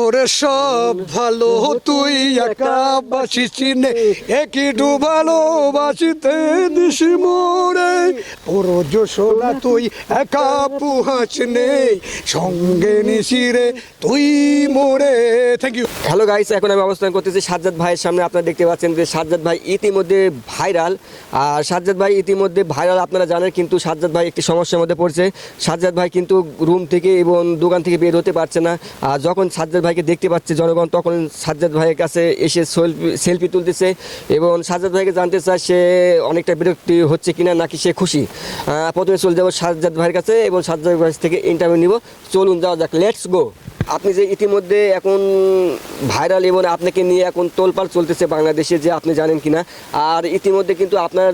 ওরে সব ভালো, তুই একা বাসি চিনে, একই ডুবালো বাসিতে দিশি মোরে ওরো যশোলা তুই একা পুহাচ নেই সঙ্গে নিশি রে, তুই মোরে থ্যাংক ইউ হ্যালো গাইস এখন আমি অবস্থান করতেছি সাজ্জাদ ভাইয়ের সামনে। আপনারা দেখতে পাচ্ছেন যে সাজ্জাদ ভাই ইতিমধ্যে ভাইরাল। আর সাজ্জাদ ভাই ইতিমধ্যে ভাইরাল, আপনারা জানেন, কিন্তু সাজ্জাদ ভাই একটি সমস্যার মধ্যে পড়ছে। সাজ্জাদ ভাই কিন্তু রুম থেকে এবং দোকান থেকে বের হতে পারছে না। আর যখন সাজ্জাদ ভাইকে দেখতে পাচ্ছে, জনগণ তখন সাজ্জাদ ভাইয়ের কাছে এসে সেলফি সেলফি তুলতেছে এবং সাজ্জাদ ভাইকে জানতে চায় সে অনেকটা বিরক্তি হচ্ছে কিনা নাকি সে খুশি। প্রথমে চলে যাব সাজ্জাদ ভাইয়ের কাছে এবং সাজ্জাদ ভাই থেকে ইন্টারভিউ নিব। চলুন, যাওয়া যাক লেটস গো আপনি যে ইতিমধ্যে এখন ভাইরাল এবং আপনাকে নিয়ে এখন তোলপাড় চলতেছে বাংলাদেশে, যে আপনি জানেন কিনা, আর ইতিমধ্যে কিন্তু আপনার,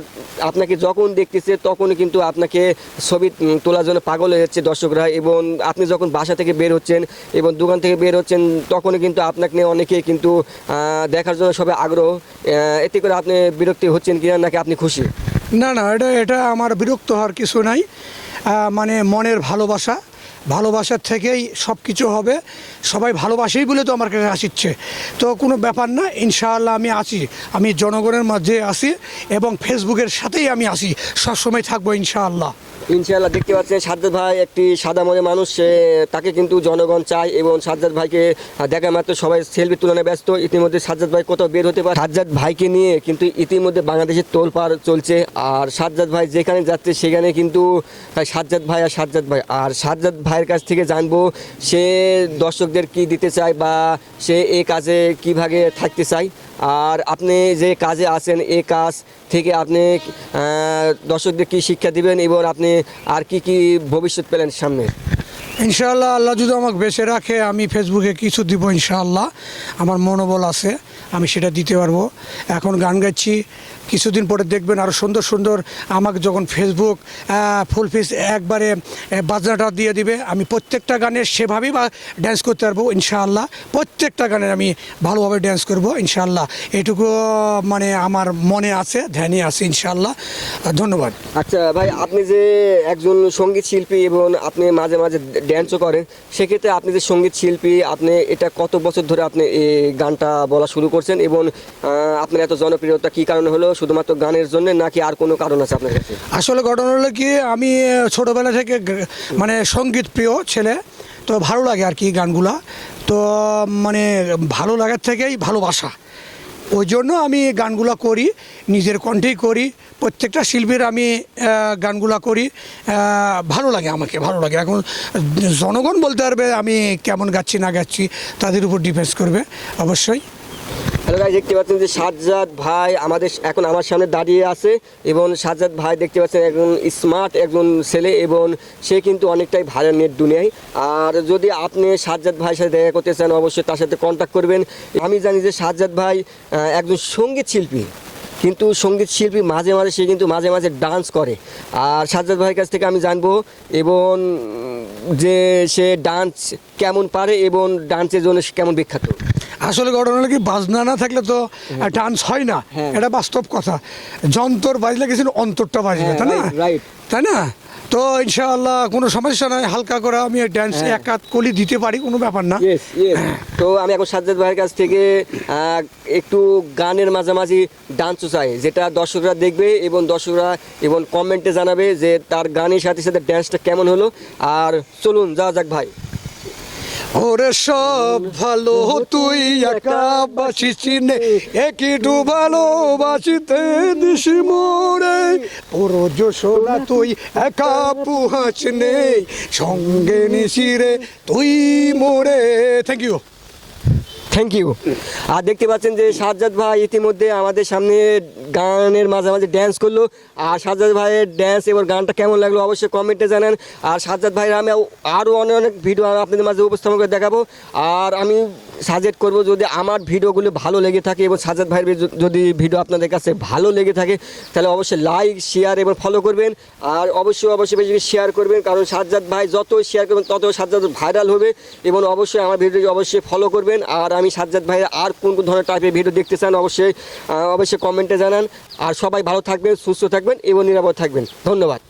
আপনাকে যখন দেখতেছে তখনই কিন্তু আপনাকে ছবি তোলার জন্য পাগল হয়ে যাচ্ছে দর্শকরা এবং আপনি যখন বাসা থেকে বের হচ্ছেন এবং দোকান থেকে বের হচ্ছেন, তখনই কিন্তু আপনাকে নিয়ে অনেকে কিন্তু দেখার জন্য সবাই আগ্রহ এতে করে আপনি বিরক্তি হচ্ছেন কিনা নাকি আপনি খুশি? না না, এটা এটা আমার বিরক্ত হওয়ার কিছু নাই। মানে মনের ভালোবাসা। ভালোবাসার থেকেই সব কিছু হবে। সবাই ভালোবাসেই বলে তো আমার কাছে আসিচ্ছে। তো কোনো ব্যাপার না, ইনশাআল্লাহ আমি আছি। আমি জনগণের মাঝে আসি এবং ফেসবুকের সাথেই আমি আসি সবসময় থাকব ইনশাআল্লাহ। ইনশাআল্লাহ দেখতে পাচ্ছেন সাজ্জাদ ভাই একটি সাদা মনে মানুষ, সে তাকে কিন্তু জনগণ চায় এবং সাজ্জাদ ভাইকে দেখা মাত্র সবাই সেলফি তুলনায় ব্যস্ত। ইতিমধ্যে সাজ্জাদ ভাই কোথাও বের হতে পারে। সাজ্জাদ ভাইকে নিয়ে কিন্তু ইতিমধ্যে বাংলাদেশের তোলপাড় চলছে। আর সাজ্জাদ ভাই যেখানে যাচ্ছে সেখানে কিন্তু সাজ্জাদ ভাই আর সাজ্জাদ ভাই। আর সাজ্জাদ ভাইয়ের কাছ থেকে জানব, সে দর্শকদের কি দিতে চায় বা সে এ কাজে কীভাবে থাকতে চায়? আর আপনি যে কাজে আছেন, এ কাজ থেকে আপনি দর্শকদের কি শিক্ষা দিবেন এবং আপনি আর কি কি ভবিষ্যৎ পেলেন সামনে? ইনশাআল্লাহ আল্লাহ যদি আমাকে বেঁচে রাখে, আমি ফেসবুকে কিছু দিব ইনশাআল্লাহ। আমার মনোবল আছে, আমি সেটা দিতে পারব। এখন গান গাচ্ছি কিছুদিন পরে দেখবেন আরও সুন্দর সুন্দর আমাকে যখন ফেসবুক ফুল ফিস একবারে বাজনাটা দিয়ে দিবে, আমি প্রত্যেকটা গানের সেভাবেই বা ড্যান্স করতে পারব, ইনশাআল্লাহ। প্রত্যেকটা গানের আমি ভালোভাবে ড্যান্স করব, ইনশাআল্লাহ। এটুকু মানে আমার মনে আছে ধ্যানে আছে, ইনশাআল্লাহ। ধন্যবাদ। আচ্ছা ভাই, আপনি যে একজন সংগীত শিল্পী এবং আপনি মাঝে মাঝে ড্যান্সও করেন, সেক্ষেত্রে আপনি যে সংগীত শিল্পী, আপনি এটা কত বছর ধরে আপনি এই গানটা বলা শুরু করছেন এবং আপনার এত জনপ্রিয়তা কী কারণে হলো? শুধুমাত্র গানের জন্য নাকি আর কোনো কারণ আছে আপনার কাছে? আসলে ঘটনা হলো কি, আমি ছোটোবেলা থেকে মানে সংগীত প্রিয় ছেলে, তো ভালো লাগে আর কি গানগুলা। তো মানে ভালো লাগার থেকেই ভালোবাসা। ওই জন্য আমি গানগুলো করি, নিজের কণ্ঠেই করি, প্রত্যেকটা শিল্পীর আমি গানগুলা করি ভালো লাগে আমাকে, ভালো লাগে। এখন জনগণ বলতে পারবে আমি কেমন গাচ্ছি, না গাচ্ছি, তাদের উপর ডিপেন্ড করবে, অবশ্যই। হ্যালো ভাই দেখতে পাচ্ছেন যে সাজ্জাদ ভাই আমাদের এখন আমার সামনে দাঁড়িয়ে আছে এবং সাজ্জাদ ভাই দেখতে পাচ্ছেন একজন স্মার্ট একজন ছেলে এবং সে কিন্তু অনেকটাই ভালো নেট দুনিয়ায়। আর যদি আপনি সাজ্জাদ ভাইয়ের সাথে দেখা করতে চান, অবশ্যই তার সাথে কন্ট্যাক্ট করবেন। আমি জানি যে সাজ্জাদ ভাই একজন সংগীত শিল্পী। কিন্তু সংগীত শিল্পী মাঝে মাঝে সে কিন্তু মাঝে মাঝে ডান্স করে। আর সাজ্জাদ ভাইয়ের কাছ থেকে আমি জানব এবং যে সে ডান্স কেমন পারে এবং ডান্সের জন্য কেমন বিখ্যাত। আসলে ঘটনা হলো কি বাজনা না থাকলে তো ডান্স হয় না। হ্যাঁ। এটা বাস্তব কথা। যন্তর বাজলে কিছু অন্তরটা বাজবে হ্যাঁ, তাই না. তাই না? তো ইনশাআল্লাহ কোনো সমস্যা নাই হালকা করে আমি ড্যান্স হ্যাঁ। এক হাত কলি দিতে পারি কোনো ব্যাপার না। তো আমি এখন সাজ্জাদ ভাইয়ের কাছ থেকে একটু গানের মাঝামাঝি ডান্সও চাই যেটা দর্শকরা দেখবে এবং দর্শকরা এবং কমেন্টে জানাবে যে তার গানের সাথে সাথে ড্যান্সটা কেমন হলো। আর চলুন যা যাক ভাই। ওরে সব ভালো, তুই একা বাসি চিনে একই ডুবালো বাসিতে দিশি মোরে পুরো যশোলা তুই একা পুহাচ নেই সঙ্গে নিশিরে তুই মোরে থ্যাংক ইউ থ্যাংক ইউ আর দেখতে পাচ্ছেন যে সাজ্জাদ ভাই ইতিমধ্যে আমাদের সামনে গানের মাঝামাঝি ড্যান্স করল। আর সাজ্জাদ ভাইয়ের ড্যান্স এবার গানটা কেমন লাগল অবশ্যই কমেন্টে জানান। আর সাজ্জাদ ভাইয়ের আমি আরও অনেক অনেক ভিডিও আপনাদের মাঝে উপস্থাপন করে দেখাবো। আর আমি সাজেস্ট করব যদি আমার ভিডিওগুলো ভালো লেগে থাকে এবং সাজ্জাদ ভাইয়ের যদি ভিডিও আপনাদের কাছে ভালো লেগে থাকে, তাহলে অবশ্যই লাইক শেয়ার এবং ফলো করবেন। আর অবশ্যই অবশ্যই বেশি শেয়ার করবেন, কারণ সাজ্জাদ ভাই যত শেয়ার করবেন তত সাজ্জাদ ভাইরাল হবে এবং অবশ্যই আমার ভিডিওটি অবশ্যই ফলো করবেন। আর আমি সাজ্জাদ ভাইয়ের আর কোন কোন ধরনের টাইপের ভিডিও দেখতে চান, অবশ্যই অবশ্যই কমেন্টে জানান। আর সবাই ভালো থাকবেন, সুস্থ থাকবেন এবং নিরাপদ থাকবেন। ধন্যবাদ।